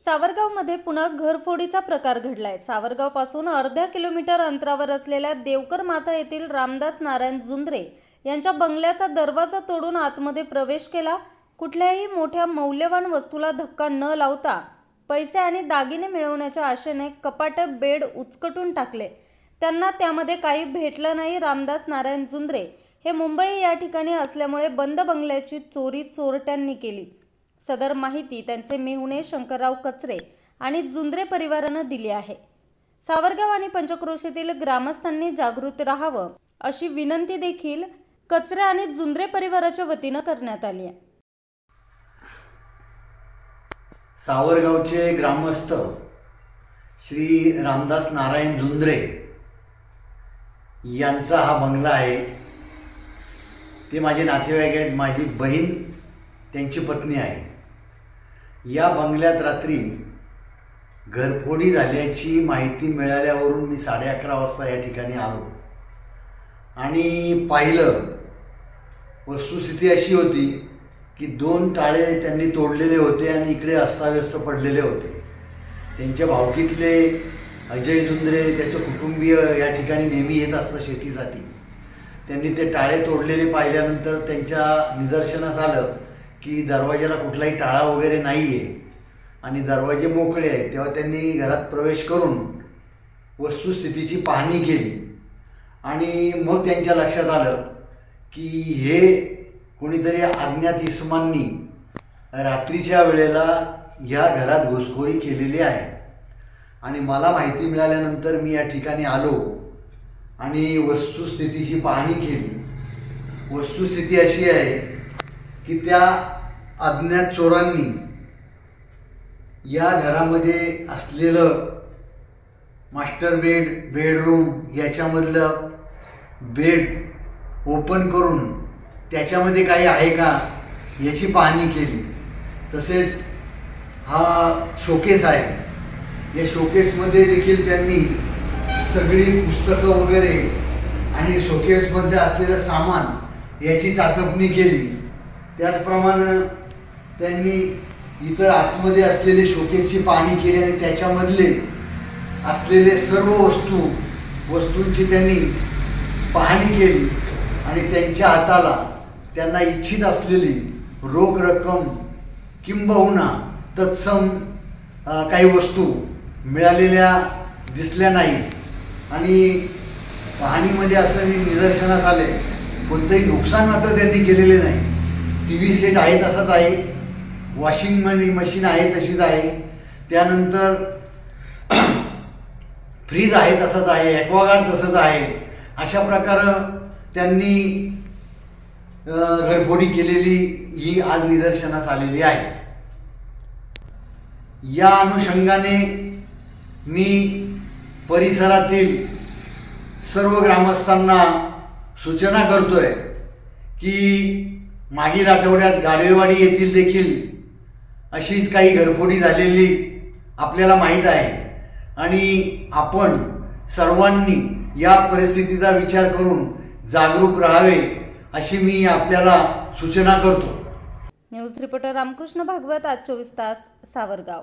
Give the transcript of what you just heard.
सावरगावमध्ये पुन्हा घरफोडीचा प्रकार घडलाय. सावरगावपासून अर्ध्या किलोमीटर अंतरावर असलेल्या देवकर माता येथील रामदास नारायण जुंद्रे यांच्या बंगल्याचा दरवाजा तोडून आतमध्ये प्रवेश केला. कुठल्याही मोठ्या मौल्यवान वस्तूला धक्का न लावता पैसे आणि दागिने मिळवण्याच्या आशेने कपाट बेड उचकटून टाकले. त्यांना त्यामध्ये काही भेटलं नाही. रामदास नारायण जुंद्रे हे मुंबई या ठिकाणी असल्यामुळे बंद बंगल्याची चोरी चोरट्यांनी केली. सदर माहिती त्यांचे मेहुणे शंकरराव कचरे आणि जुंद्रे परिवारानं दिली आहे. सावरगाव आणि पंचक्रोशीतील ग्रामस्थांनी जागृत राहावं अशी विनंती देखील कचरे आणि जुंद्रे परिवाराच्या वतीनं करण्यात आली आहे. सावरगावचे ग्रामस्थ श्री रामदास नारायण जुंद्रे यांचा हा बंगला आहे. ते माझे नातेवाईक आहेत माझी बहीण त्यांची पत्नी आहे. या बंगल्यात रात्री घरफोडी झाल्याची माहिती मिळाल्यावरून मी साडे अकरा वाजता या ठिकाणी आलो. आणि पाहिलं वस्तुस्थिती अशी होती की दोन टाळे त्यांनी तोडलेले होते आणि इकडे अस्ताव्यस्त पडलेले होते. त्यांच्या भावकीतले अजय जुंद्रे त्याचे कुटुंबीय या ठिकाणी नेहमी येत असतं शेतीसाठी. त्यांनी ते टाळे तोडलेले पाहिल्यानंतर त्यांच्या निदर्शनास आलं की दरवाजाला कुठलाही टाळा वगैरे नाही आहे आणि दरवाजे मोकळे आहेत तेव्हा त्यांनी घरात प्रवेश करून वस्तुस्थितीची पाहणी केली. आणि मग त्यांच्या लक्षात आलं की हे कोणीतरी अज्ञात इसमांनी रात्रीच्या वेळेला या घरात घुसखोरी केलेली आहे. आणि मला माहिती मिळाल्यानंतर मी या ठिकाणी आलो आणि वस्तुस्थितीची पाहणी केली. वस्तुस्थिती अशी आहे की त्या अज्ञात चोरांनी या घरामध्ये असलेलं मास्टर बेड बेडरूम याच्यामधलं बेड ओपन करून त्याच्यामध्ये काही आहे का याची पाहणी केली. तसेच हा शोकेस आहे. या शोकेसमध्ये देखील त्यांनी सगळी पुस्तकं वगैरे आणि शोकेसमध्ये असलेलं सामान याची चाचपणी केली. त्याचप्रमाणे त्यांनी इतर आतमध्ये असलेले शोकेसची पाहणी केली आणि त्याच्यामधले असलेले सर्व वस्तू वस्तूंची त्यांनी पाहणी केली आणि त्यांच्या हाताला त्यांना इच्छित असलेली रोख रक्कम किंबहुना तत्सम काही वस्तू मिळालेल्या दिसल्या नाही. आणि पाहणीमध्ये असं मी निदर्शनास आले कोणतंही नुकसान मात्र त्यांनी केलेले नाही. टी व्ही सेट आहे तसाच आहे. वॉशिंग मनी मशीन आहे तशीच आहे. त्यानंतर फ्रीज आहे तसंच आहे. ॲक्वागार्ड तसंच आहे. अशा प्रकारं त्यांनी अ, घरफोडी केलेली ही आज निदर्शनास आलेली आहे. या अनुषंगाने मी परिसरातील सर्व ग्रामस्थांना सूचना करतोय की मागील आठवड्यात गाडवेवाडी येथील देखील अशीच काही घरफोडी झालेली आपल्याला माहीत आहे. आणि आपण सर्वांनी या परिस्थितीचा विचार करून जागरूक राहावे अशी मी आपल्याला सूचना करतो. न्यूज रिपोर्टर रामकृष्ण भागवत आज चोवीस तास सावरगाव.